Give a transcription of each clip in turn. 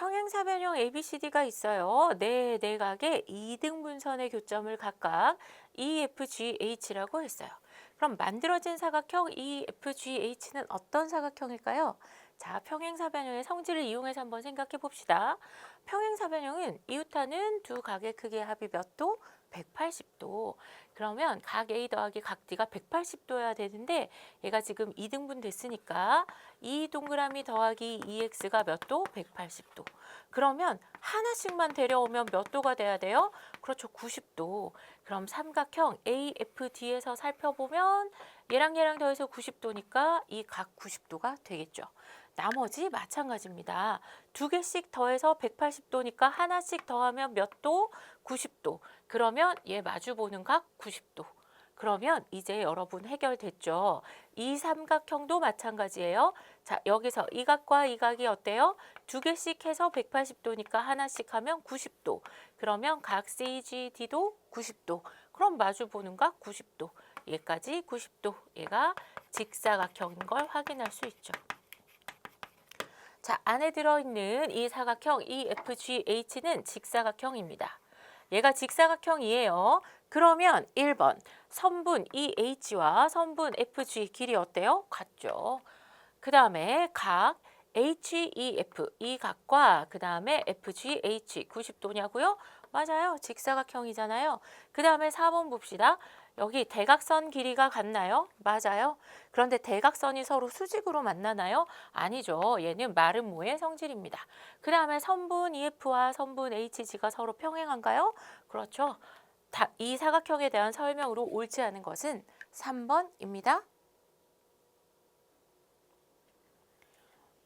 평행사변형 ABCD가 있어요. 네 내각의 이등분선의 교점을 각각 EFGH라고 했어요. 그럼 만들어진 사각형 EFGH는 어떤 사각형일까요? 자, 평행사변형의 성질을 이용해서 한번 생각해 봅시다. 평행사변형은 이웃하는 두 각의 크기의 합이 몇 도? 180도. 그러면 각 A 더하기 각 D가 180도여야 되는데 얘가 지금 2등분 됐으니까 이 동그라미 더하기 2x가 몇 도? 180도. 그러면 하나씩만 데려오면 몇 도가 돼야 돼요? 그렇죠. 90도. 그럼 삼각형 AFD에서 살펴보면 얘랑 얘랑 더해서 90도니까 이 각 90도가 되겠죠. 나머지 마찬가지입니다. 두 개씩 더해서 180도니까 하나씩 더하면 몇 도? 90도. 그러면 얘 마주 보는 각 90도. 그러면 이제 여러분 해결됐죠. 이 삼각형도 마찬가지예요. 자, 여기서 이 각과 이 각이 어때요? 두 개씩 해서 180도니까 하나씩 하면 90도. 그러면 각 CGD도 90도. 그럼 마주 보는 각 90도. 얘까지 90도. 얘가 직사각형인 걸 확인할 수 있죠. 자, 안에 들어있는 이 사각형 EFGH는 직사각형입니다. 얘가 직사각형이에요. 그러면 1번 선분 EH와 선분 FG 길이 어때요? 같죠. 그 다음에 각 HEF 이 각과 그 다음에 FGH 90도냐고요? 맞아요. 직사각형이잖아요. 그 다음에 4번 봅시다. 여기 대각선 길이가 같나요? 맞아요. 그런데 대각선이 서로 수직으로 만나나요? 아니죠. 얘는 마름모의 성질입니다. 그 다음에 선분 EF와 선분 HG가 서로 평행한가요? 그렇죠. 다, 이 사각형에 대한 설명으로 옳지 않은 것은 3번입니다.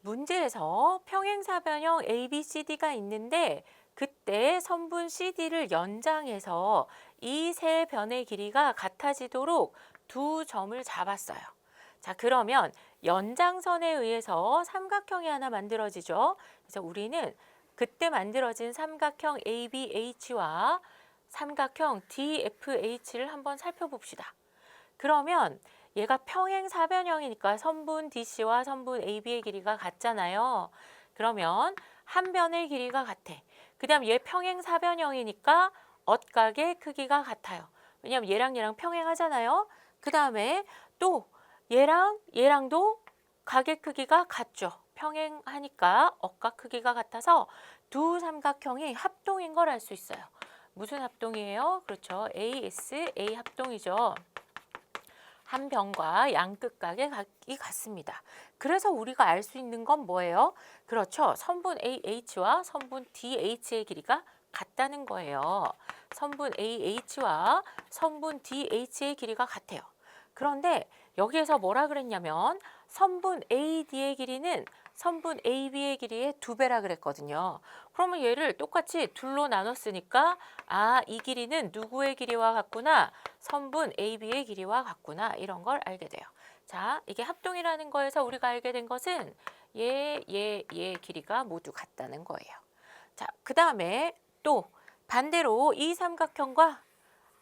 문제에서 평행사변형 ABCD가 있는데 그때 선분 CD를 연장해서 이 세 변의 길이가 같아지도록 두 점을 잡았어요. 자, 그러면 연장선에 의해서 삼각형이 하나 만들어지죠. 그래서 우리는 그때 만들어진 삼각형 ABH와 삼각형 DFH를 한번 살펴봅시다. 그러면 얘가 평행 사변형이니까 선분 DC와 선분 AB의 길이가 같잖아요. 그러면 한 변의 길이가 같아. 그 다음 얘 평행 사변형이니까 엇각의 크기가 같아요. 왜냐하면 얘랑 얘랑 평행하잖아요. 그 다음에 또 얘랑 얘랑도 각의 크기가 같죠. 평행하니까 엇각 크기가 같아서 두 삼각형이 합동인 걸 알 수 있어요. 무슨 합동이에요? 그렇죠. ASA 합동이죠. 한 변과 양 끝각의 각이 같습니다. 그래서 우리가 알 수 있는 건 뭐예요? 그렇죠. 선분 AH와 선분 DH의 길이가 같다는 거예요. 선분 AH와 선분 DH의 길이가 같아요. 그런데 여기에서 뭐라 그랬냐면 선분 AD의 길이는 선분 AB의 길이의 두 배라 그랬거든요. 그러면 얘를 똑같이 둘로 나눴으니까 아, 이 길이는 누구의 길이와 같구나. 선분 AB의 길이와 같구나. 이런 걸 알게 돼요. 자, 이게 합동이라는 거에서 우리가 알게 된 것은 얘, 얘, 얘 길이가 모두 같다는 거예요. 자, 그 다음에 또 반대로 이 삼각형과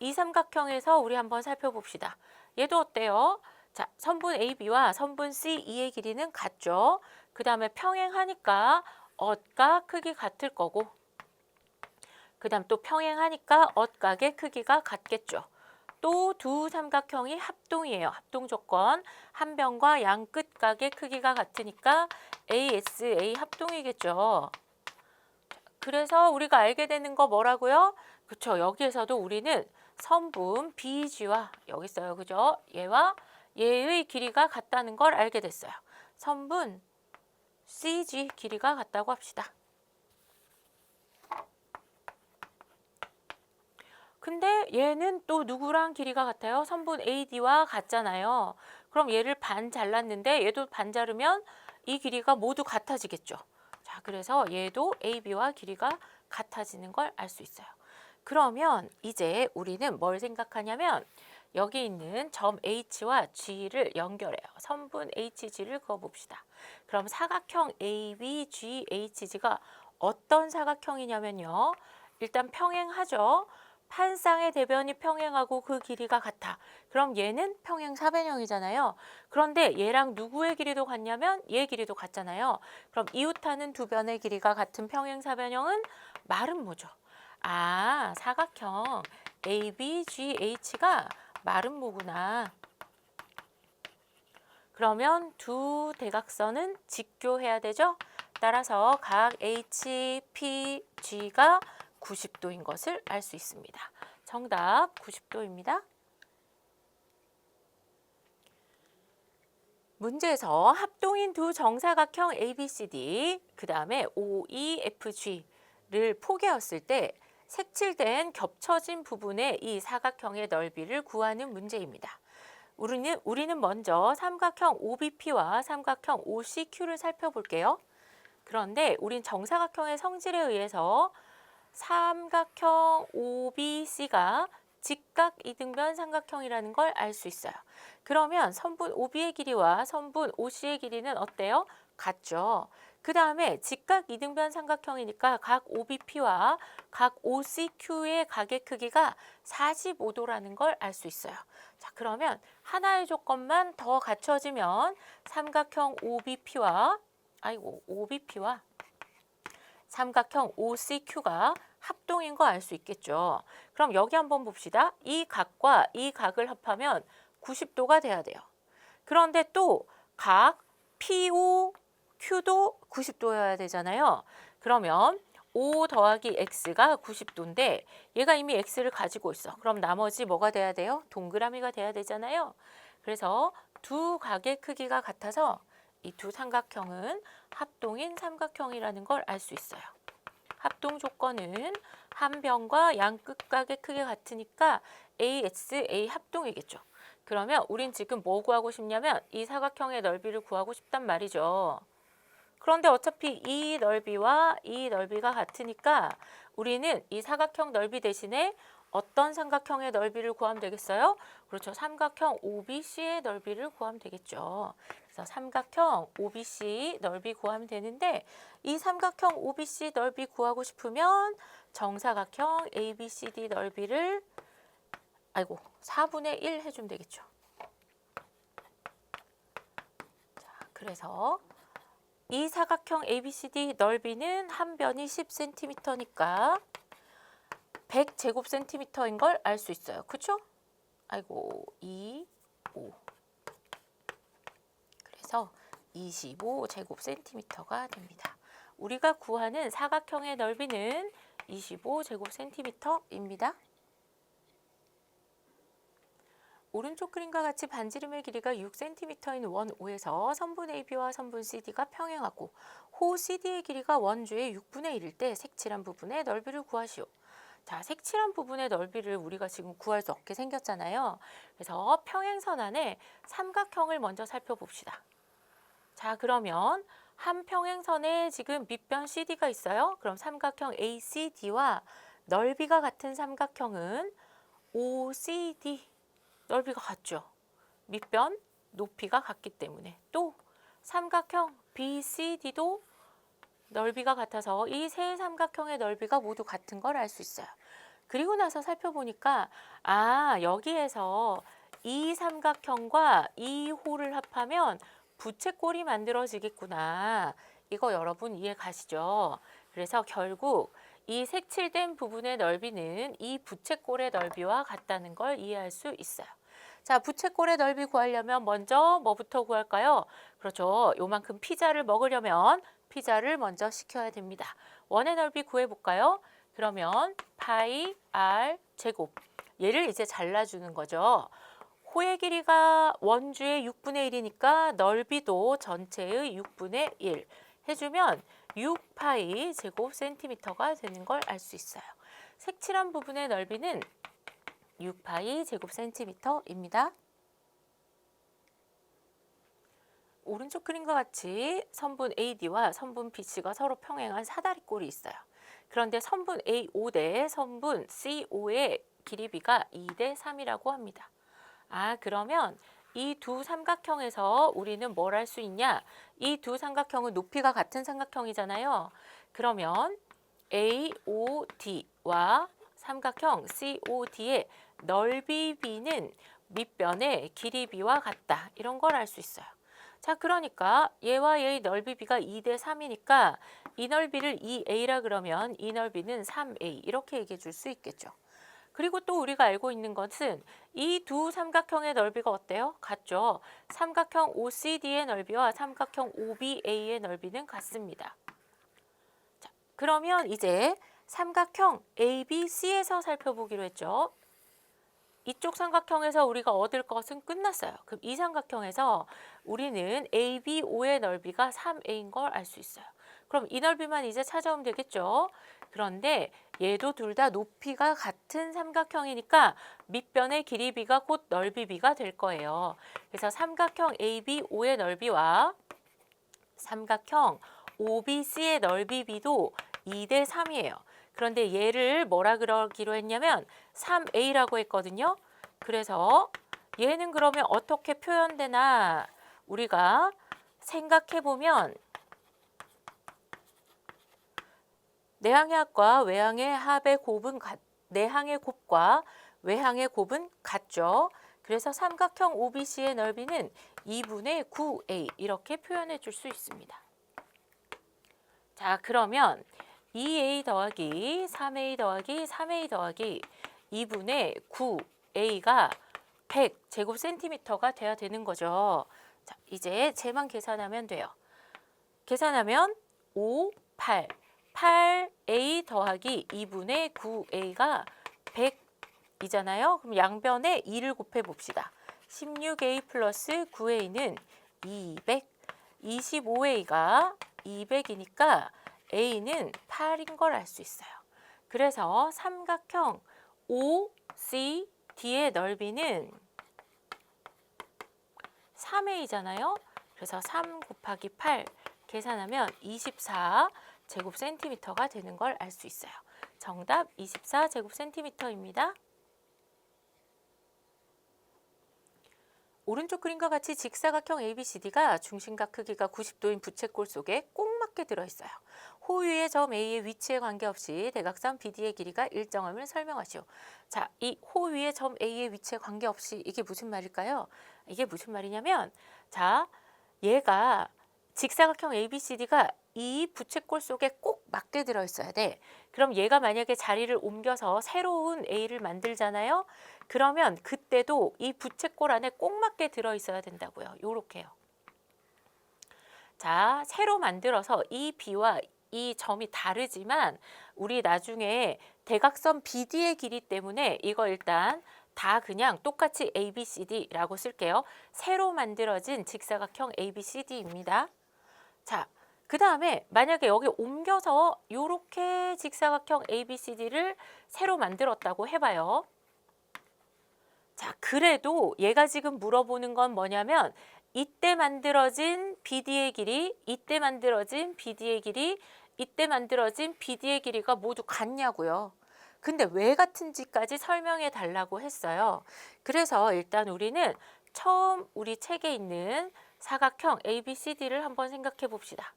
이 삼각형에서 우리 한번 살펴봅시다. 얘도 어때요? 자, 선분 AB와 선분 CE의 길이는 같죠. 그 다음에 평행하니까 엇과 크기 같을 거고 그 다음 또 평행하니까 엇각의 크기가 같겠죠. 또 두 삼각형이 합동이에요. 합동 조건. 한 변과 양 끝각의 크기가 같으니까 ASA 합동이겠죠. 그래서 우리가 알게 되는 거 뭐라고요? 그렇죠. 여기에서도 우리는 선분 BG와 여기 있어요. 그죠? 얘와 얘의 길이가 같다는 걸 알게 됐어요. 선분 CG 길이가 같다고 합시다. 근데 얘는 또 누구랑 길이가 같아요? 선분 AD와 같잖아요. 그럼 얘를 반 잘랐는데 얘도 반 자르면 이 길이가 모두 같아지겠죠. 자, 그래서 얘도 AB와 길이가 같아지는 걸 알 수 있어요. 그러면 이제 우리는 뭘 생각하냐면 여기 있는 점 H와 G를 연결해요. 선분 HG를 그어봅시다. 그럼 사각형 ABGHG가 어떤 사각형이냐면요. 일단 평행하죠. 한 쌍의 대변이 평행하고 그 길이가 같아. 그럼 얘는 평행 사변형이잖아요. 그런데 얘랑 누구의 길이도 같냐면 얘 길이도 같잖아요. 그럼 이웃하는 두 변의 길이가 같은 평행 사변형은 말은 뭐죠? 아, 사각형 ABGH가 마른 모구나. 그러면 두 대각선은 직교해야 되죠? 따라서 각 HPG가 90도인 것을 알 수 있습니다. 정답 90도입니다. 문제에서 합동인 두 정사각형 ABCD, 그 다음에 OEFG를 포개었을 때 색칠된 겹쳐진 부분의 이 사각형의 넓이를 구하는 문제입니다. 우리는, 우리는 먼저 삼각형 OBP와 삼각형 OCQ를 살펴볼게요. 그런데 우린 정사각형의 성질에 의해서 삼각형 OBC가 직각 이등변 삼각형이라는 걸 알 수 있어요. 그러면 선분 OB의 길이와 선분 OC의 길이는 어때요? 같죠. 그 다음에 직각 이등변 삼각형이니까 각 OBP와 각 OCQ의 각의 크기가 45도라는 걸 알 수 있어요. 자, 그러면 하나의 조건만 더 갖춰지면 삼각형 OBP와 아이고 OBP와 삼각형 OCQ가 합동인 거 알 수 있겠죠. 그럼 여기 한번 봅시다. 이 각과 이 각을 합하면 90도가 돼야 돼요. 그런데 또 각 POQ도 90도여야 되잖아요. 그러면 5 더하기 x가 90도인데 얘가 이미 x를 가지고 있어. 그럼 나머지 뭐가 돼야 돼요? 동그라미가 돼야 되잖아요. 그래서 두 각의 크기가 같아서 이 두 삼각형은 합동인 삼각형이라는 걸 알 수 있어요. 합동 조건은 한 변과 양 끝각의 크기 같으니까 AS, A 합동이겠죠. 그러면 우린 지금 뭐 구하고 싶냐면 이 사각형의 넓이를 구하고 싶단 말이죠. 그런데 어차피 이 넓이와 이 넓이가 같으니까 우리는 이 사각형 넓이 대신에 어떤 삼각형의 넓이를 구하면 되겠어요? 그렇죠. 삼각형 OBC의 넓이를 구하면 되겠죠. 그래서 삼각형 OBC 넓이 구하면 되는데 이 삼각형 OBC 넓이 구하고 싶으면 정사각형 ABCD 넓이를 아이고 4분의 1 해주면 되겠죠. 자, 그래서 이 사각형 ABCD 넓이는 한 변이 10cm니까 100제곱센티미터인 걸 알 수 있어요. 그쵸? 아이고 2, 5 그래서 25제곱센티미터가 됩니다. 우리가 구하는 사각형의 넓이는 25제곱센티미터입니다. 오른쪽 그림과 같이 반지름의 길이가 6cm인 원 O에서 선분 AB와 선분 CD가 평행하고 호 CD의 길이가 원주의 6분의 1일 때 색칠한 부분의 넓이를 구하시오. 자, 색칠한 부분의 넓이를 우리가 지금 구할 수 없게 생겼잖아요. 그래서 평행선 안에 삼각형을 먼저 살펴봅시다. 자, 그러면 한 평행선에 지금 밑변 CD가 있어요. 그럼 삼각형 ACD와 넓이가 같은 삼각형은 OCD 넓이가 같죠. 밑변 높이가 같기 때문에 또 삼각형 BCD도 넓이가 같아서 이 세 삼각형의 넓이가 모두 같은 걸 알 수 있어요. 그리고 나서 살펴보니까 아 여기에서 이 삼각형과 이 호를 합하면 부채꼴이 만들어지겠구나. 이거 여러분 이해 가시죠? 그래서 결국 이 색칠된 부분의 넓이는 이 부채꼴의 넓이와 같다는 걸 이해할 수 있어요. 자, 부채꼴의 넓이 구하려면 먼저 뭐부터 구할까요? 그렇죠. 요만큼 피자를 먹으려면 피자를 먼저 시켜야 됩니다. 원의 넓이 구해볼까요? 그러면 파이 r 제곱 얘를 이제 잘라주는 거죠. 호의 길이가 원주의 6분의 1이니까 넓이도 전체의 6분의 1 해주면 6파이 제곱 센티미터가 되는 걸 알 수 있어요. 색칠한 부분의 넓이는 6파이 제곱 센티미터입니다. 오른쪽 그림과 같이 선분 AD와 선분 BC가 서로 평행한 사다리꼴이 있어요. 그런데 선분 AO 대 선분 CO의 길이비가 2 대 3이라고 합니다. 아, 그러면 이 두 삼각형에서 우리는 뭘 할 수 있냐? 이 두 삼각형은 높이가 같은 삼각형이잖아요. 그러면 AOD와 삼각형 COD의 넓이 B는 밑변의 길이 B와 같다. 이런 걸 알 수 있어요. 자, 그러니까 얘와 얘의 넓이 B가 2대 3이니까 이 넓이를 2A라 그러면 이 넓이는 3A 이렇게 얘기해 줄 수 있겠죠. 그리고 또 우리가 알고 있는 것은 이 두 삼각형의 넓이가 어때요? 같죠. 삼각형 OCD의 넓이와 삼각형 OBA의 넓이는 같습니다. 자, 그러면 이제 삼각형 ABC에서 살펴보기로 했죠. 이쪽 삼각형에서 우리가 얻을 것은 끝났어요. 그럼 이 삼각형에서 우리는 ABO의 넓이가 3A인 걸 알 수 있어요. 그럼 이 넓이만 이제 찾아오면 되겠죠. 그런데 얘도 둘 다 높이가 같은 삼각형이니까 밑변의 길이 b가 곧 넓이 b가 될 거예요. 그래서 삼각형 ABO의 넓이와 삼각형 OBC의 넓이 b도 2대 3이에요. 그런데 얘를 뭐라 그러기로 했냐면 3A라고 했거든요. 그래서 얘는 그러면 어떻게 표현되나 우리가 생각해 보면 내항의 합과 외항의 합의 곱은 같, 내항의 곱과 외항의 곱은 같죠. 그래서 삼각형 OBC의 넓이는 2분의 9A 이렇게 표현해 줄 수 있습니다. 자, 그러면 2A 더하기 3A 더하기 3A 더하기 2분의 9A가 100 제곱 센티미터가 돼야 되는 거죠. 자, 이제 쟤만 계산하면 돼요. 계산하면 5, 8, 8A 더하기 2분의 9A가 100이잖아요. 그럼 양변에 2를 곱해 봅시다. 16A 플러스 9A는 200, 25A가 200이니까 A는 8인 걸 알 수 있어요. 그래서 삼각형 OCD의 넓이는 3A잖아요. 그래서 3 곱하기 8 계산하면 24 제곱 센티미터가 되는 걸 알 수 있어요. 정답 24 제곱 센티미터입니다. 오른쪽 그림과 같이 직사각형 ABCD가 중심각 크기가 90도인 부채꼴 속에 꼭 맞게 들어있어요. 호위의 점 A의 위치에 관계없이 대각선 BD의 길이가 일정함을 설명하시오. 자, 이 호위의 점 A의 위치에 관계없이 이게 무슨 말일까요? 이게 무슨 말이냐면 자, 얘가 직사각형 ABCD가 이 부채꼴 속에 꼭 맞게 들어있어야 돼. 그럼 얘가 만약에 자리를 옮겨서 새로운 A를 만들잖아요. 그러면 그때도 이 부채꼴 안에 꼭 맞게 들어있어야 된다고요. 요렇게요. 자, 새로 만들어서 이 B와 이 점이 다르지만 우리 나중에 대각선 BD의 길이 때문에 이거 일단 다 그냥 똑같이 ABCD라고 쓸게요. 새로 만들어진 직사각형 ABCD입니다. 자, 그 다음에 만약에 여기 옮겨서 이렇게 직사각형 ABCD를 새로 만들었다고 해봐요. 자, 그래도 얘가 지금 물어보는 건 뭐냐면 이때 만들어진 BD의 길이, 이때 만들어진 BD의 길이, 이때 만들어진 BD의 길이가 모두 같냐고요. 근데 왜 같은지까지 설명해 달라고 했어요. 그래서 일단 우리는 처음 우리 책에 있는 사각형 ABCD를 한번 생각해 봅시다.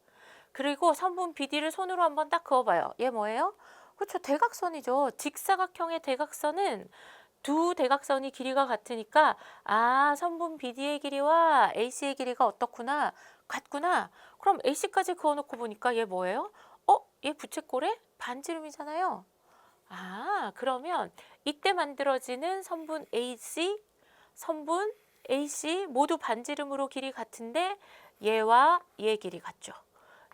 그리고 선분 BD를 손으로 한번 딱 그어봐요. 얘 뭐예요? 그렇죠. 대각선이죠. 직사각형의 대각선은 두 대각선이 길이가 같으니까 아 선분 BD의 길이와 AC의 길이가 어떻구나 같구나. 그럼 AC까지 그어놓고 보니까 얘 뭐예요? 어? 얘 부채꼴의 반지름이잖아요. 아 그러면 이때 만들어지는 선분 AC, 선분 AC 모두 반지름으로 길이 같은데 얘와 얘 길이 같죠.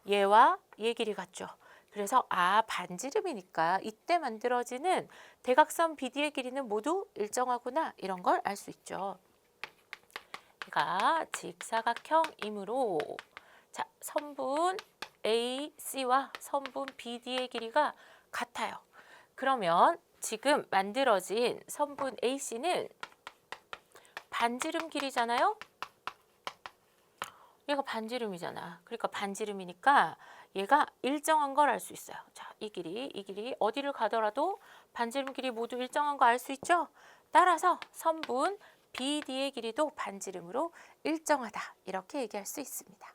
얘와 얘 길이 같죠. 그래서 아 반지름이니까 이때 만들어지는 대각선 BD의 길이는 모두 일정하구나 이런 걸 알 수 있죠. 얘가 직사각형이므로 자 선분 AC와 선분 BD의 길이가 같아요. 그러면 지금 만들어진 선분 AC는 반지름 길이잖아요. 얘가 반지름이잖아. 그러니까 반지름이니까 얘가 일정한 걸 알 수 있어요. 자, 이 길이, 이 길이 어디를 가더라도 반지름 길이 모두 일정한 거 알 수 있죠? 따라서 선분 BD의 길이도 반지름으로 일정하다. 이렇게 얘기할 수 있습니다.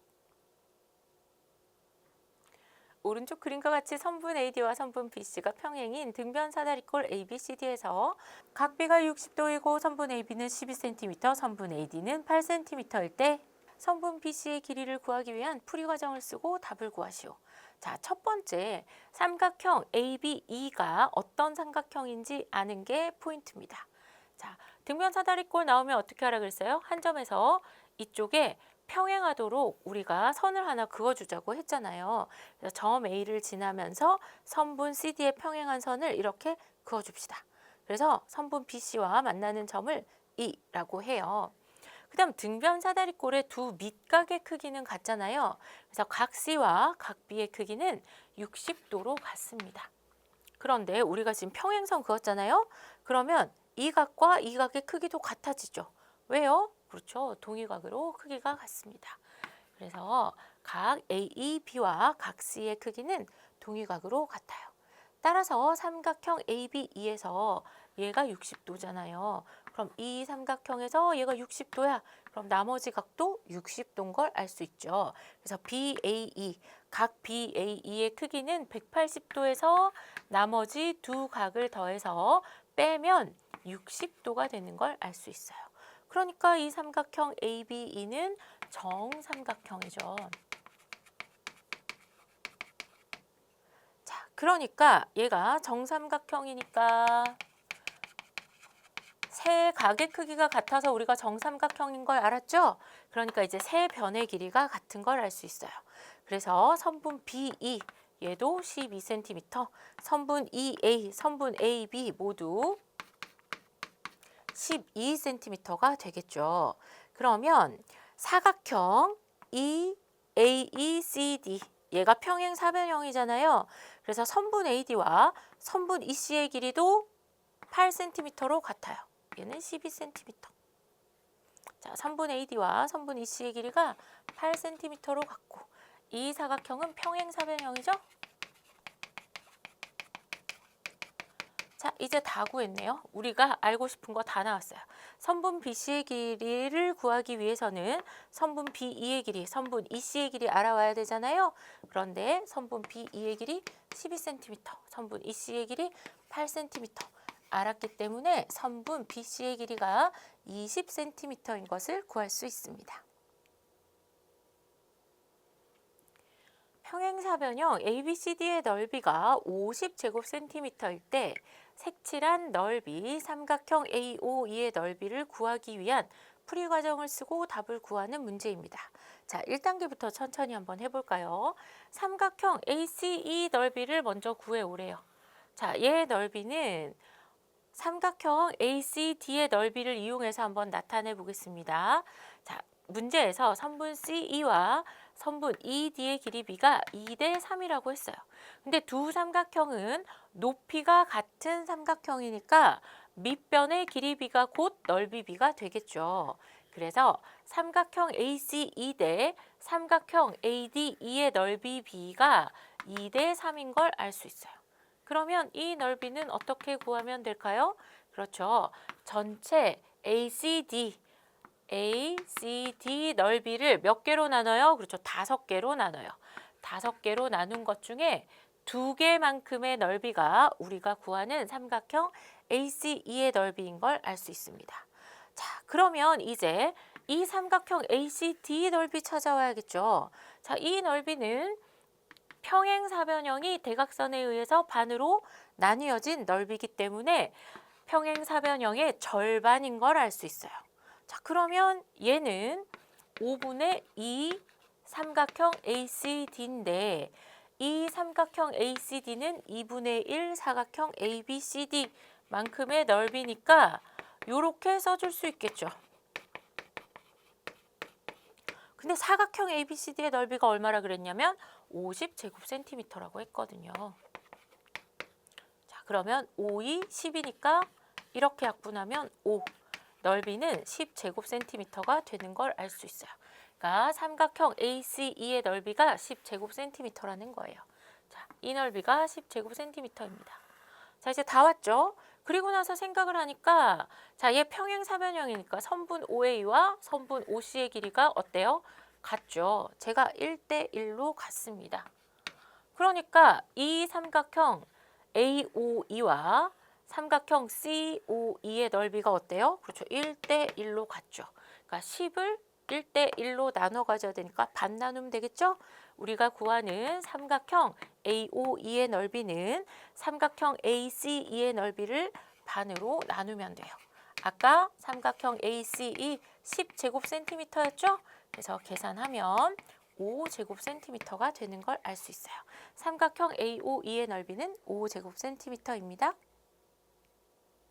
오른쪽 그림과 같이 선분 AD와 선분 BC가 평행인 등변 사다리꼴 ABCD에서 각 B가 60도이고 선분 AB는 12cm, 선분 AD는 8cm일 때 선분 BC의 길이를 구하기 위한 풀이 과정을 쓰고 답을 구하시오. 자, 첫 번째 삼각형 ABE가 어떤 삼각형인지 아는 게 포인트입니다. 자, 등변 사다리꼴 나오면 어떻게 하라 그랬어요? 한 점에서 이쪽에 평행하도록 우리가 선을 하나 그어주자고 했잖아요. 그래서 점 A를 지나면서 선분 CD의 평행한 선을 이렇게 그어줍시다. 그래서 선분 BC와 만나는 점을 E라고 해요. 그 다음 등변 사다리꼴의 두 밑각의 크기는 같잖아요. 그래서 각 C와 각 B의 크기는 60도로 같습니다. 그런데 우리가 지금 평행선 그었잖아요. 그러면 이 각과 이 각의 크기도 같아지죠. 왜요? 그렇죠. 동의각으로 크기가 같습니다. 그래서 각 A, B와 각 C의 크기는 동의각으로 같아요. 따라서 삼각형 ABE에서 얘가 60도잖아요. 그럼 이 삼각형에서 얘가 60도야. 그럼 나머지 각도 60도인 걸 알 수 있죠. 그래서 BAE, 각 BAE의 크기는 180도에서 나머지 두 각을 더해서 빼면 60도가 되는 걸 알 수 있어요. 그러니까 이 삼각형 ABE는 정삼각형이죠. 자, 그러니까 얘가 정삼각형이니까 세 각의 크기가 같아서 우리가 정삼각형인 걸 알았죠? 그러니까 이제 세 변의 길이가 같은 걸 알 수 있어요. 그래서 선분 BE 얘도 12cm, 선분 EA, 선분 AB 모두 12cm가 되겠죠. 그러면 사각형 E AECD 얘가 평행 사변형이잖아요. 그래서 선분 AD와 선분 EC의 길이도 8cm로 같아요. 얘는 12cm. 자, 선분 AD와 선분 EC의 길이가 8cm로 같고 이 사각형은 평행 사변형이죠. 자, 이제 다 구했네요. 우리가 알고 싶은 거 다 나왔어요. 선분 BC의 길이를 구하기 위해서는 선분 BE의 길이, 선분 EC의 길이 알아와야 되잖아요. 그런데 선분 BE의 길이 12cm, 선분 EC의 길이 8cm 알았기 때문에 선분 BC의 길이가 20cm인 것을 구할 수 있습니다. 평행사변형 ABCD의 넓이가 50제곱센티미터일 때 색칠한 넓이 삼각형 AOE의 넓이를 구하기 위한 풀이 과정을 쓰고 답을 구하는 문제입니다. 자, 1단계부터 천천히 한번 해볼까요? 삼각형 ACE 넓이를 먼저 구해오래요. 자, 얘의 넓이는 삼각형 ACD의 넓이를 이용해서 한번 나타내 보겠습니다. 자, 문제에서 선분 CE와 선분 ED의 길이 B가 2대 3이라고 했어요. 근데 두 삼각형은 높이가 같은 삼각형이니까 밑변의 길이 B가 곧 넓이 B가 되겠죠. 그래서 삼각형 AC2 대 삼각형 ADE의 넓이 B가 2대 3인 걸 알 수 있어요. 그러면 이 넓이는 어떻게 구하면 될까요? 그렇죠. 전체 ACD ACD 넓이를 몇 개로 나눠요? 그렇죠. 다섯 개로 나눠요. 다섯 개로 나눈 것 중에 두 개만큼의 넓이가 우리가 구하는 삼각형 ACE의 넓이인 걸 알 수 있습니다. 자, 그러면 이제 이 삼각형 ACD 넓이 찾아와야겠죠. 자, 이 넓이는 평행사변형이 대각선에 의해서 반으로 나뉘어진 넓이기 때문에 평행사변형의 절반인 걸 알 수 있어요. 자, 그러면 얘는 5분의 2 삼각형 ACD인데 이 삼각형 ACD는 2분의 1 사각형 ABCD 만큼의 넓이니까 이렇게 써줄 수 있겠죠. 근데 사각형 ABCD의 넓이가 얼마라 그랬냐면 50제곱센티미터라고 했거든요. 자, 그러면 5이 10이니까 이렇게 약분하면 5. 넓이는 10제곱센티미터가 되는 걸 알 수 있어요. 그러니까 삼각형 ACE의 넓이가 10제곱센티미터라는 거예요. 자, 이 넓이가 10제곱센티미터입니다. 자, 이제 다 왔죠? 그리고 나서 생각을 하니까 자, 얘 평행사변형이니까 선분 OA와 선분 OC의 길이가 어때요? 같죠. 제가 1대 1로 같습니다. 그러니까 이 삼각형 AOE와 삼각형 COE의 넓이가 어때요? 그렇죠. 1대 1로 같죠. 그러니까 10을 1대 1로 나눠 가져야 되니까 반 나누면 되겠죠? 우리가 구하는 삼각형 AOE의 넓이는 삼각형 ACE의 넓이를 반으로 나누면 돼요. 아까 삼각형 ACE 10제곱센티미터였죠? 그래서 계산하면 5제곱센티미터가 되는 걸 알 수 있어요. 삼각형 AOE의 넓이는 5제곱센티미터입니다.